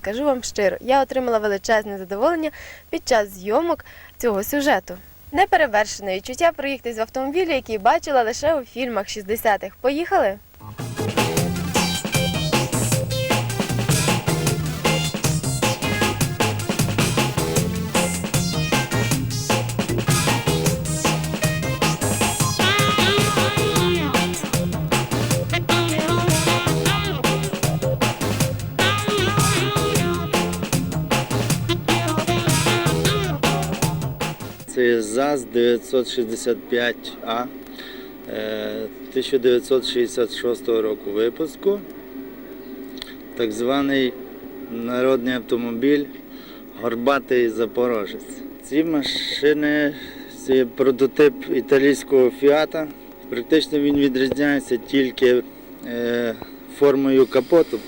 скажу вам щиро, я отримала величезне задоволення під час зйомок цього сюжету. Неперевершене відчуття проїхатись в автомобілі, який бачила лише у фільмах 60-х. Поїхали? Це ЗАЗ 965А е, 1966 року випуску. Так званий народний автомобіль Горбатий Запорожець. Ці машини це прототип італійського фіата. Практично він відрізняється тільки е, формою капоту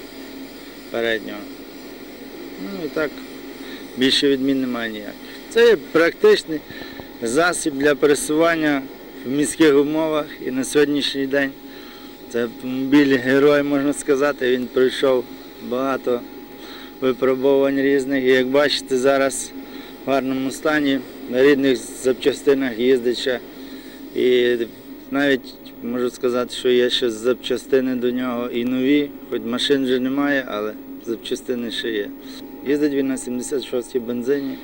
переднього. Ну і так, більше відмін немає ніяких. Це практичний засіб для пересування в міських умовах і на сьогоднішній день. Це автомобіль герой, можна сказати. Він пройшов багато випробувань різних. І як бачите, зараз в гарному стані, на рідних запчастинах їздить ще. І навіть можу сказати, що є ще запчастини до нього і нові, хоч машин вже немає, але запчастини ще є. Їздить він на 76-й бензині.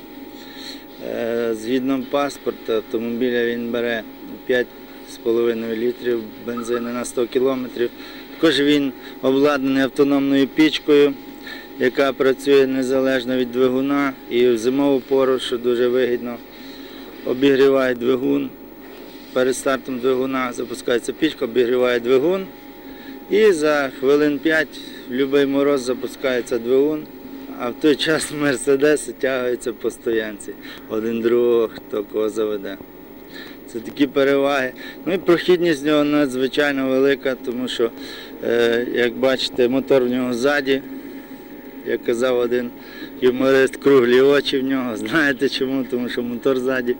Е, Згідно паспорта автомобіля він бере 5,5 літрів бензину на 100 кілометрів. Також він обладнаний автономною пічкою, яка працює незалежно від двигуна і в зимову пору, що дуже вигідно, обігріває двигун. Перед стартом двигуна запускається пічка, обігріває двигун. І за хвилин 5 в будь-який мороз запускається двигун. А в той час мерседеси тягаються по стоянці. Один другого, хто кого заведе. Це такі переваги. Ну і прохідність в нього надзвичайно велика, тому що, е, як бачите, мотор в нього ззаді. Як казав один юморист, круглі очі в нього. Знаєте чому? Тому що мотор ззаді.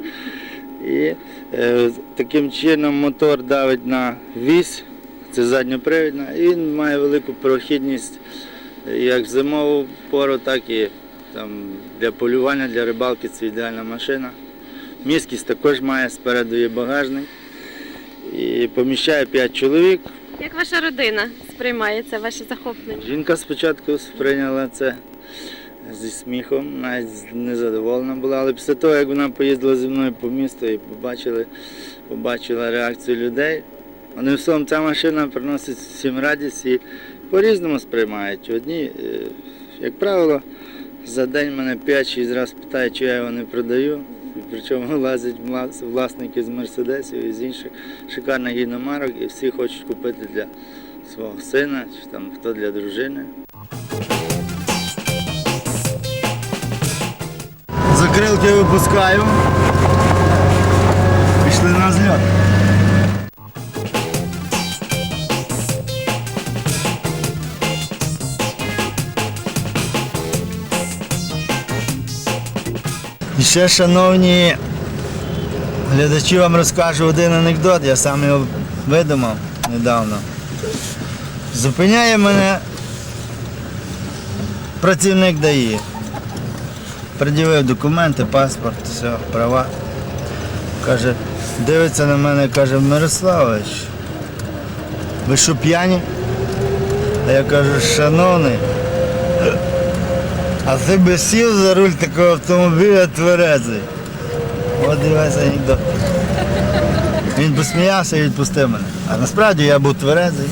І е, таким чином мотор давить на вісь, це задньопривідна, і він має велику прохідність як в зимову пору, так і там, для полювання, для рибалки це ідеальна машина. Міськість також має, спереду є багажник і поміщає 5 чоловік. Як ваша родина сприймає це ваше захоплення? Жінка спочатку сприйняла це зі сміхом, навіть незадоволена була, але після того, як вона поїздила зі мною по місту і побачили, побачила реакцію людей, одним словом, ця машина приносить всім радість і по-різному сприймають. Одні, е, як правило, за день мене 5-6 разів питають, чи я його не продаю. Причому лазять власники з мерседесів і з інших шикарних іномарок, і всі хочуть купити для свого сина, чи там хто для дружини. Закрилки випускаю. Пішли на зльот. І ще, шановні глядачі, вам розкажу один анекдот, я сам його видумав недавно. Зупиняє мене працівник ДАІ. Пред'явив документи, паспорт, все, права. Каже, дивиться на мене, каже, Мирославович, ви що п'яні? А я кажу, шановний, а ти би сів за руль такого автомобіля тверезий. От дивись анекдот. Він посміявся і відпустив мене. А насправді я був тверезий.